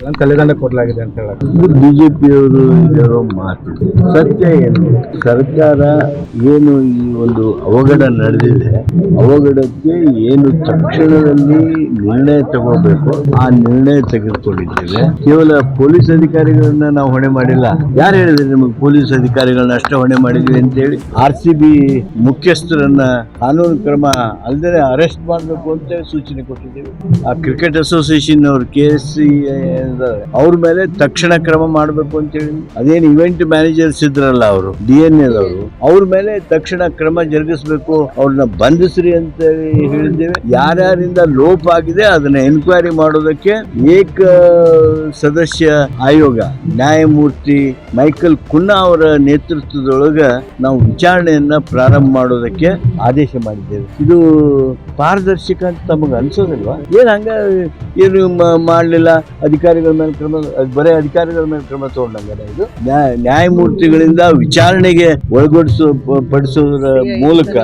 ತಲೆದಂಡ ಕೊಡಲಾಗಿದೆ ಅಂತ ಬಿಜೆಪಿ ಬಿಜೆಪಿಯವರು ಹೇಳೋ ಮಾತು. ಸತ್ಯ ಏನು? ಸರ್ಕಾರ ಏನು ಈ ಒಂದು ಅವಘಡ ನಡೆದಿದೆ? ಅವಘಡಕ್ಕೆ ಏನು ತಕ್ಷಣದಲ್ಲಿ ನಿರ್ಣಯ ತಗೋಬೇಕು? ಆ ನಿರ್ಣಯ ತೆಗೆದುಕೊಂಡಿದ್ದೇವೆ. ಕೇವಲ ಪೊಲೀಸ್ ಅಧಿಕಾರಿಗಳನ್ನ ನಾವು ಹೊಣೆ ಮಾಡಿಲ್ಲ. ಯಾರು ಹೇಳಿದ್ರೆ ನಿಮಗೆ ಪೊಲೀಸ್ ಅಧಿಕಾರಿಗಳನ್ನ ಅಷ್ಟೇ ಹೊಣೆ ಮಾಡಿದ್ವಿ ಅಂತ ಹೇಳಿ ಆರ್ ಸಿ ಬಿ ಮುಖ್ಯಸ್ಥರನ್ನ ಕಾನೂನು ಕ್ರಮ ಅಲ್ಲದೆ ಅರೆಸ್ಟ್ ಮಾಡಬೇಕು ಅಂತ ಸೂಚನೆ ಕೊಟ್ಟಿದ್ದೇವೆ. ಆ ಕ್ರಿಕೆಟ್ ಅಸೋಸಿಯೇಷನ್ ಅವರು ಕೆ ಎಸ್ ಸಿ ಅವ್ರ ಮೇಲೆ ತಕ್ಷಣ ಕ್ರಮ ಮಾಡಬೇಕು ಅಂತ ಹೇಳಿ. ಅದೇನು ಇವೆಂಟ್ ಮ್ಯಾನೇಜರ್ಸ್ ಇದ್ರಲ್ಲ ಅವರು ಡಿ ಎನ್ ಎದವರು ಅವ್ರ ಮೇಲೆ ತಕ್ಷಣ ಕ್ರಮ ಜರುಗಿಸಬೇಕು, ಅವ್ರನ್ನ ಬಂಧಿಸ್ರಿ ಅಂತ ಹೇಳಿ ಹೇಳಿದ್ದೇವೆ. ಯಾರ್ಯಾರಿಂದ ಲೋಪ ಆಗಿದೆ ಅದನ್ನ ಎನ್ಕ್ವೈರಿ ಮಾಡೋದಕ್ಕೆ ಏಕ ಸದಸ್ಯ ಆಯೋಗ, ನ್ಯಾಯಮೂರ್ತಿ ಮೈಕಲ್ ಕುನ್ನಾ ಅವರ ನೇತೃತ್ವದೊಳಗ ನಾವು ವಿಚಾರಣೆಯನ್ನ ಪ್ರಾರಂಭ ಮಾಡೋದಕ್ಕೆ ಆದೇಶ ಮಾಡಿದ್ದೇವೆ. ಇದು ಪಾರದರ್ಶಕ ಅಂತ ತಮಗೆ ಅನ್ಸೋದಿಲ್ವಾ? ಏನ್ ಹಂಗ ಏನು ಮಾಡಲಿಲ್ಲ ಅಧಿಕಾರಿಗಳ ಮೇಲೆ ಕ್ರಮ ಬರೀ ಅಧಿಕಾರಿಗಳ ಮೇಲೆ ಕ್ರಮ ತಗೊಂಡಂಗಲ್ಲ ಇದು. ನ್ಯಾಯ ನ್ಯಾಯಮೂರ್ತಿಗಳಿಂದ ವಿಚಾರಣೆಗೆ ಒಳಗೊಡಿಸೋ ಪಡಿಸೋದ್ರ ಮೂಲಕ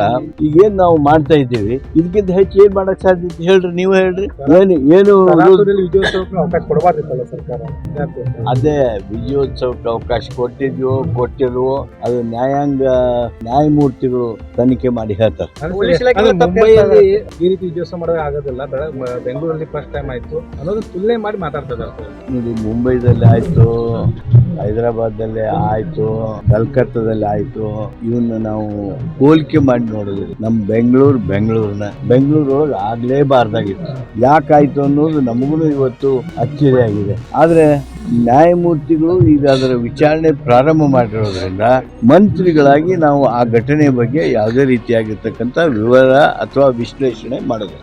ಈಗೇನ್ ನಾವು ಮಾಡ್ತಾ ಇದ್ದೀವಿ. ಇದಕ್ಕಿಂತ ಹೆಚ್ಚು ಏನ್ ಮಾಡಕ್ ಸಾಧ್ಯತೆ ಹೇಳ್ರಿ ನೀವು ಹೇಳ್ರಿ. ಏನು ಏನು ರಾಷ್ಟ್ರದಲ್ಲಿ ಅವಕಾಶ ಕೊಡಬಾರ್ದಿತ್ತಲ್ಲ ಸರ್ಕಾರ? ಯಾಕೆ ಅದೇ ವಿಜಯೋತ್ಸವಕ್ಕೆ ಅವಕಾಶ ಕೊಟ್ಟಿದ್ವೋ ಕೊಟ್ಟಿಲ್ವೋ ಅದು ನ್ಯಾಯಾಂಗ ನ್ಯಾಯಮೂರ್ತಿಗಳು ತನಿಖೆ ಮಾಡಿ ಹೇಳ್ತಾರೆ. ಮುಂಬೈಯಲ್ಲಿ ಈ ರೀತಿ ವಿಜಯೋತ್ಸವ ಮಾಡೋಕೆ ಆಗೋದಿಲ್ಲ. ಬೆಂಗಳೂರಲ್ಲಿ ಫಸ್ಟ್ ಟೈಮ್ ಆಯ್ತು. ಅನ್ನೋದು ತುಲನೆ ಮಾಡಿ ಮಾತಾಡ್ತಾ ಮುಂಬೈದಲ್ಲಿ ಆಯ್ತು ಹೈದರಾಬಾದಲ್ಲಿ ಆಯ್ತು, ಕಲ್ಕತ್ತಾದಲ್ಲಿ ಆಯ್ತು. ಇವನ್ನ ನಾವು ಹೋಲಿಕೆ ಮಾಡಿ ನೋಡಿದ್ವಿ. ನಮ್ಮ ಬೆಂಗಳೂರು ಬೆಂಗಳೂರಿನ. ಬೆಂಗಳೂರೊಳಗೆ ಆಗ್ಲೇಬಾರ್ದಾಗಿತ್ತು. ಯಾಕಾಯ್ತು ಅನ್ನೋದು ನಮಗೂ ಇವತ್ತು ಅಚ್ಚರಿ ಆಗಿದೆ. ಆದ್ರೆ ನ್ಯಾಯಮೂರ್ತಿಗಳು ಈಗ ಅದರ ವಿಚಾರಣೆ ಪ್ರಾರಂಭ ಮಾಡಿರೋದ್ರಿಂದ ಮಂತ್ರಿಗಳಾಗಿ ನಾವು ಆ ಘಟನೆ ಬಗ್ಗೆ ಯಾವುದೇ ರೀತಿಯಾಗಿರ್ತಕ್ಕಂಥ ವಿವರ ಅಥವಾ ವಿಶ್ಲೇಷಣೆ ಮಾಡೋದು